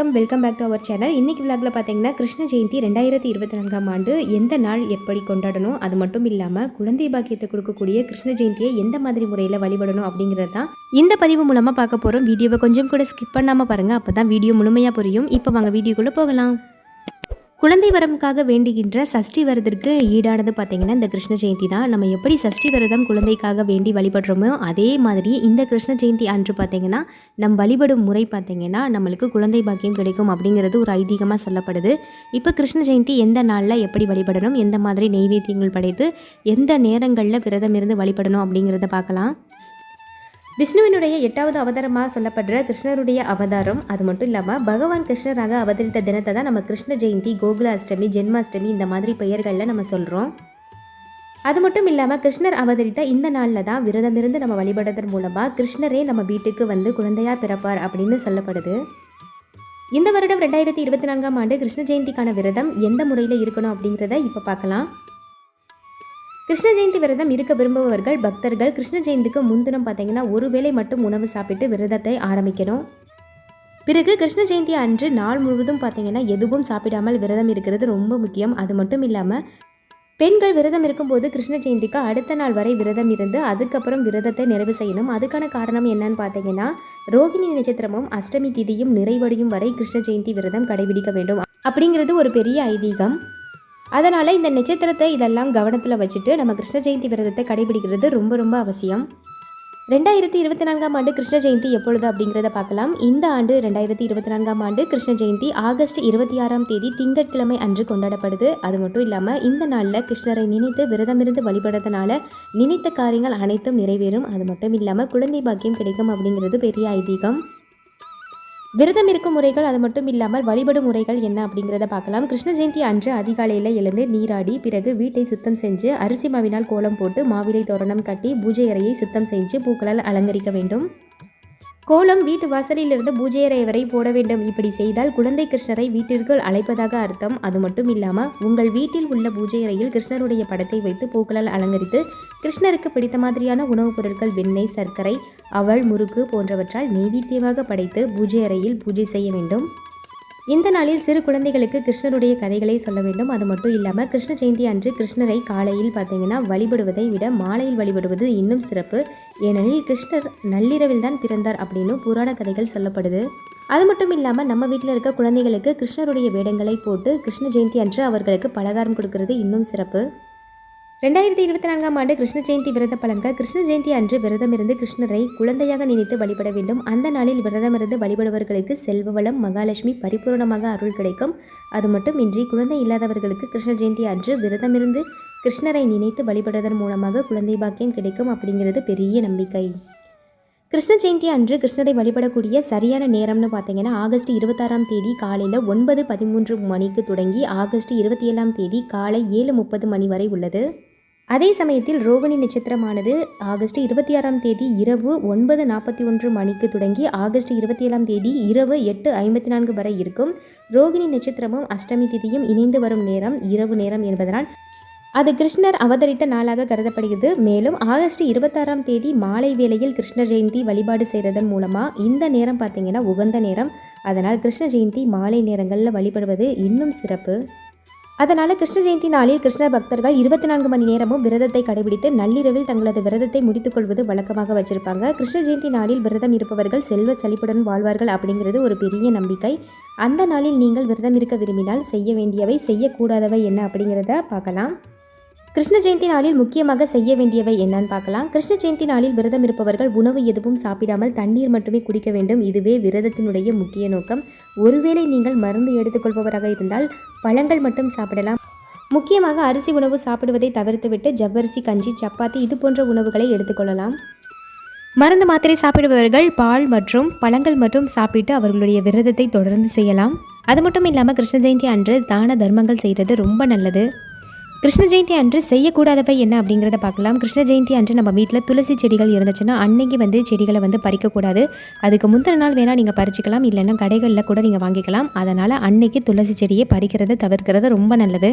வணக்கம். Welcome back to our channel இன்னைக்கு விளாக்ல பார்த்தீங்கன்னா கிருஷ்ண ஜெயந்தி ரெண்டாயிரத்தி இருபத்தி நான்காம் ஆண்டு எந்த நாள் எப்படி கொண்டாடணும் அது மட்டும் இல்லாமல் குழந்தை பாக்கியத்தை கொடுக்கக்கூடிய கிருஷ்ண ஜெயந்தியை எந்த மாதிரி முறையில் வழிபடணும் அப்படிங்கிறது தான் இந்த பதிவு மூலமாக பார்க்க போகிறோம் வீடியோவை கொஞ்சம் கூட ஸ்கிப் பண்ணாமல் பாருங்கள் அப்போ தான் வீடியோ முழுமையாக புரியும். இப்போ வாங்க வீடியோக்குள்ளே போகலாம். குழந்தை வரமுக்காக வேண்டுகின்ற சஷ்டி விரதத்திற்கு ஈடானது பார்த்தீங்கன்னா இந்த கிருஷ்ண ஜெயந்தி தான். நம்ம எப்படி சஷ்டி விரதம் குழந்தைக்காக வேண்டி வழிபடுறோமோ அதே மாதிரி இந்த கிருஷ்ண ஜெயந்தி அன்று பார்த்தீங்கன்னா நம் வழிபடும் முறை பார்த்தீங்கன்னா நம்மளுக்கு குழந்தை பாக்கியம் கிடைக்கும் அப்படிங்கிறது ஒரு ஐதீகமாக சொல்லப்படுது. இப்போ கிருஷ்ண ஜெயந்தி எந்த நாளில் எப்படி வழிபடணும்? எந்த மாதிரி நெய்வேத்தியங்கள் படைத்து எந்த நேரங்களில் விரதம் இருந்து வழிபடணும் அப்படிங்கிறத பார்க்கலாம். விஷ்ணுவினுடைய எட்டாவது அவதாரமாக சொல்லப்படுற கிருஷ்ணருடைய அவதாரம். அது மட்டும் இல்லாமல் பகவான் கிருஷ்ணராக அவதரித்த தினத்தை தான் நம்ம கிருஷ்ண ஜெயந்தி கோகுல அஷ்டமி ஜென்மாஷ்டமி இந்த மாதிரி பெயர்களில் நம்ம சொல்கிறோம் அது மட்டும் இல்லாமல் கிருஷ்ணர் அவதரித்த இந்த நாளில் தான் விரதம் இருந்து நம்ம வழிபடுறதன் மூலமாக கிருஷ்ணரே நம்ம வீட்டுக்கு வந்து குழந்தையாக பிறப்பார் அப்படின்னு சொல்லப்படுது. இந்த வருடம் ரெண்டாயிரத்தி இருபத்தி நான்காம் ஆண்டு கிருஷ்ண ஜெயந்திக்கான விரதம் எந்த முறையில் இருக்கணும் அப்படிங்கிறத இப்போ பார்க்கலாம். கிருஷ்ண ஜெயந்தி விரதம் இருக்க விரும்புபவர்கள் பக்தர்கள் கிருஷ்ண ஜெயந்திக்கு முன்தினம் பார்த்தீங்கன்னா ஒருவேளை மட்டும் உணவு சாப்பிட்டு விரதத்தை ஆரம்பிக்கணும். பிறகு கிருஷ்ண ஜெயந்தி அன்று நாள் முழுவதும் பார்த்தீங்கன்னா எதுவும் சாப்பிடாமல் விரதம் இருக்கிறது ரொம்ப முக்கியம். அது மட்டும் இல்லாமல் பெண்கள் விரதம் இருக்கும்போது கிருஷ்ண ஜெயந்திக்கு அடுத்த நாள் வரை விரதம் இருந்து அதுக்கப்புறம் விரதத்தை நிறைவு செய்யணும். அதுக்கான காரணம் என்னன்னு பார்த்தீங்கன்னா ரோகிணி நட்சத்திரமும் அஷ்டமி திதியும் நிறைவடையும் வரை கிருஷ்ண ஜெயந்தி விரதம் கடைபிடிக்க வேண்டும். அப்படிங்கிறது ஒரு பெரிய ஐதீகம். அதனால் இந்த நட்சத்திரத்தை இதெல்லாம் கவனத்தில் வச்சுட்டு நம்ம கிருஷ்ண ஜெயந்தி விரதத்தை கடைபிடிக்கிறது ரொம்ப ரொம்ப அவசியம். ரெண்டாயிரத்தி இருபத்தி நான்காம் ஆண்டு கிருஷ்ண ஜெயந்தி எப்பொழுது அப்படிங்கிறத பார்க்கலாம். இந்த ஆண்டு ரெண்டாயிரத்தி இருபத்தி நான்காம் ஆண்டு கிருஷ்ண ஜெயந்தி ஆகஸ்ட் இருபத்தி ஆறாம் தேதி திங்கட்கிழமை அன்று கொண்டாடப்படுது. அது மட்டும் இல்லாமல் இந்த நாளில் கிருஷ்ணரை நினைத்து விரதமிருந்து வழிபடுறதுனால நினைத்த காரியங்கள் அனைத்தும் நிறைவேறும். அது மட்டும் இல்லாமல் குழந்தை பாக்கியம் கிடைக்கும் அப்படிங்கிறது பெரிய ஐதீகம். விரதம் இருக்கும் முறைகள் அது மட்டும் இல்லாமல் வழிபடும் முறைகள் என்ன அப்படிங்கிறத பார்க்கலாம். கிருஷ்ண ஜெயந்தி அன்று அதிகாலையில் எழுந்து நீராடி பிறகு வீட்டை சுத்தம் செஞ்சு அரிசி மாவினால் கோலம் போட்டு மாவிலை தோரணம் கட்டி பூஜை அறையை சுத்தம் செஞ்சு பூக்களால் அலங்கரிக்க வேண்டும். கோலம் வீட்டு வாசலிலிருந்து பூஜை அறை வரை போட வேண்டும். இப்படி செய்தால் குழந்தை கிருஷ்ணரை வீட்டிற்குள் அழைப்பதாக அர்த்தம். அது மட்டும் இல்லாமல் உங்கள் வீட்டில் உள்ள பூஜை அறையில் கிருஷ்ணருடைய படத்தை வைத்து பூக்களால் அலங்கரித்து கிருஷ்ணருக்கு பிடித்த மாதிரியான உணவுப் பொருட்கள் வெண்ணெய் சர்க்கரை அவள் முறுக்கு போன்றவற்றால் நெய்வேத்தியமாக படைத்து பூஜை அறையில் பூஜை செய்ய வேண்டும். இந்த நாளில் சிறு குழந்தைகளுக்கு கிருஷ்ணருடைய கதைகளை சொல்ல வேண்டும். அது மட்டும் இல்லாமல் கிருஷ்ண ஜெயந்தி அன்று கிருஷ்ணரை காலையில் பார்த்தீங்கன்னா வழிபடுவதை விட மாலையில் வழிபடுவது இன்னும் சிறப்பு. ஏனெனில் கிருஷ்ணர் நள்ளிரவில் தான் பிறந்தார் அப்படின்னு புராண கதைகள் சொல்லப்படுது. அது மட்டும் இல்லாமல் நம்ம வீட்டில் இருக்க குழந்தைகளுக்கு கிருஷ்ணருடைய வேடங்களை போட்டு கிருஷ்ண ஜெயந்தி அன்று அவர்களுக்கு பலகாரம் கொடுக்கறது இன்னும் சிறப்பு. ரெண்டாயிரத்தி இருபத்தி நான்காம் ஆண்டு கிருஷ்ண ஜெயந்தி விரத பலன்கள். கிருஷ்ண ஜெயந்தி அன்று விரதம் இருந்து கிருஷ்ணரை குழந்தையாக நினைத்து வழிபட வேண்டும். அந்த நாளில் விரதம் இருந்து செல்வ வளம் மகாலட்சுமி பரிபூர்ணமாக அருள் கிடைக்கும். அது மட்டும் இன்றி குழந்தை இல்லாதவர்களுக்கு கிருஷ்ண ஜெயந்தி அன்று விரதமிருந்து கிருஷ்ணரை நினைத்து வழிபடுவதன் மூலமாக குழந்தை பாக்கியம் கிடைக்கும் அப்படிங்கிறது பெரிய நம்பிக்கை. கிருஷ்ண ஜெயந்தி அன்று கிருஷ்ணரை வழிபடக்கூடிய சரியான நேரம்னு பார்த்தீங்கன்னா ஆகஸ்ட் இருபத்தாறாம் தேதி காலையில் ஒன்பது பதிமூன்று மணிக்கு தொடங்கி ஆகஸ்ட் இருபத்தி ஏழாம் தேதி காலை ஏழு முப்பது மணி வரை உள்ளது. அதே சமயத்தில் ரோகிணி நட்சத்திரமானது ஆகஸ்ட் இருபத்தி ஆறாம் தேதி இரவு ஒன்பது நாற்பத்தி ஒன்று மணிக்கு தொடங்கி ஆகஸ்ட் இருபத்தி ஏழாம் தேதி இரவு எட்டு ஐம்பத்தி நான்கு வரை இருக்கும். ரோகிணி நட்சத்திரமும் அஷ்டமி திதியும் இணைந்து வரும் நேரம் இரவு நேரம் என்பதனால் அது கிருஷ்ணர் அவதரித்த நாளாக கருதப்படுகிறது. மேலும் ஆகஸ்ட் இருபத்தாறாம் தேதி மாலை வேளையில் கிருஷ்ண ஜெயந்தி வழிபாடு செய்கிறதன் மூலமாக இந்த நேரம் பார்த்திங்கன்னா உகந்த நேரம். அதனால் கிருஷ்ண ஜெயந்தி மாலை நேரங்களில் வழிபடுவது இன்னும் சிறப்பு. அதனால் கிருஷ்ண ஜெயந்தி நாளில் கிருஷ்ண பக்தர்கள் இருபத்தி நான்கு மணி நேரமும் விரதத்தை கடைபிடித்து நள்ளிரவில் தங்களது விரதத்தை முடித்துக்கொள்வது வழக்கமாக வச்சிருப்பாங்க. கிருஷ்ண ஜெயந்தி நாளில் விரதம் இருப்பவர்கள் செல்வ செழிப்புடன் வாழ்வார்கள் அப்படிங்கிறது ஒரு பெரிய நம்பிக்கை. அந்த நாளில் நீங்கள் விரதம் இருக்க விரும்பினால் செய்ய வேண்டியவை செய்யக்கூடாதவை என்ன அப்படிங்கிறத பார்க்கலாம். கிருஷ்ண ஜெயந்தி நாளில் முக்கியமாக செய்ய வேண்டியவை என்னன்னு பார்க்கலாம். கிருஷ்ண ஜெயந்தி நாளில் விரதம் இருப்பவர்கள் உணவு எதுவும் சாப்பிடாமல் தண்ணீர் மட்டுமே குடிக்க வேண்டும். இதுவே விரதத்தினுடைய முக்கிய நோக்கம். ஒருவேளை நீங்கள் மருந்து எடுத்துக்கொள்பவராக இருந்தால் பழங்கள் மட்டும் சாப்பிடலாம். முக்கியமாக அரிசி உணவு சாப்பிடுவதை தவிர்த்துவிட்டு ஜவ்வரிசி கஞ்சி சப்பாத்தி இது போன்ற உணவுகளை எடுத்துக்கொள்ளலாம். மருந்து மாத்திரை சாப்பிடுபவர்கள் பால் மற்றும் பழங்கள் மற்றும் சாப்பிட்டு அவர்களுடைய விரதத்தை தொடர்ந்து செய்யலாம். அது மட்டும் இல்லாமல் கிருஷ்ண ஜெயந்தி அன்று தான தர்மங்கள் செய்கிறது ரொம்ப நல்லது. கிருஷ்ண ஜெயந்தி அன்று செய்யக்கூடாதவை என்ன அப்படிங்கிறத பார்க்கலாம். கிருஷ்ண ஜெயந்தி அன்று நம்ம வீட்டில் துளசி செடிகள் இருந்துச்சுன்னா அன்னைக்கு வந்து செடிகளை வந்து பறிக்கக்கூடாது. அதுக்கு முந்தின நாள் வேணால் நீங்கள் பறிச்சுக்கலாம் இல்லைன்னா கடைகளில் கூட நீங்கள் வாங்கிக்கலாம். அதனால் அன்னைக்கு துளசி செடியை பறிக்கிறத தவிர்க்கிறது ரொம்ப நல்லது.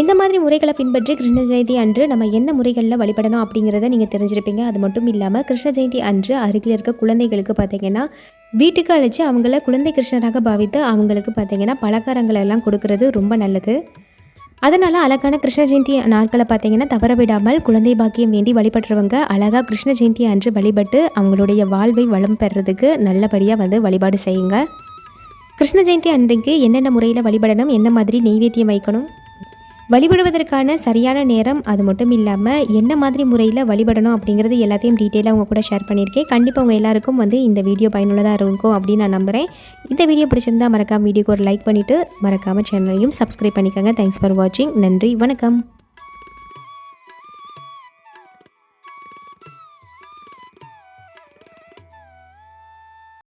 இந்த மாதிரி முறைகளை பின்பற்றி கிருஷ்ண ஜெயந்தி அன்று நம்ம என்ன முறைகளில் வழிபடணும் அப்படிங்கிறத நீங்கள் தெரிஞ்சிருப்பீங்க. அது மட்டும் இல்லாமல் கிருஷ்ண ஜெயந்தி அன்று அருகில் இருக்க குழந்தைகளுக்கு பார்த்தீங்கன்னா வீட்டுக்கு அழைச்சி அவங்கள குழந்தை கிருஷ்ணராக பாவித்து அவங்களுக்கு பார்த்தீங்கன்னா பலகாரங்களெல்லாம் கொடுக்கறது ரொம்ப நல்லது. அதனால் அழகான கிருஷ்ண ஜெயந்தி நாட்களை பார்த்தீங்கன்னா தவற விடாமல் குழந்தை பாக்கியம் வேண்டி வழிபடுறவங்க அழகாக கிருஷ்ண ஜெயந்தி அன்று வழிபட்டு அவங்களுடைய வாழ்வை வளம் பெறுறதுக்கு நல்லபடியாக வந்து வழிபாடு செய்யுங்க. கிருஷ்ண ஜெயந்தி அன்றைக்கு என்னென்ன முறையில் வழிபடணும்? என்ன மாதிரி நெய்வேத்தியம் வைக்கணும்? வழிபடுவதற்கான சரியான நேரம் அது மட்டும் இல்லாமல் என்ன மாதிரி முறையில் வழிபடணும் அப்படிங்கிறது எல்லாத்தையும் டீட்டெயிலாக அவங்க கூட ஷேர் பண்ணியிருக்கேன். கண்டிப்பாக உங்கள் எல்லாருக்கும் வந்து இந்த வீடியோ பயனுள்ளதாக இருக்கும் அப்படின்னு நான் நம்புகிறேன் இந்த வீடியோ பிடிச்சிருந்தா மறக்காம வீடியோக்கு ஒரு லைக் பண்ணிவிட்டு மறக்காமல் சேனலையும் சப்ஸ்கிரைப் பண்ணிக்கோங்க. தேங்க்ஸ் ஃபார் வாட்சிங் நன்றி வணக்கம்.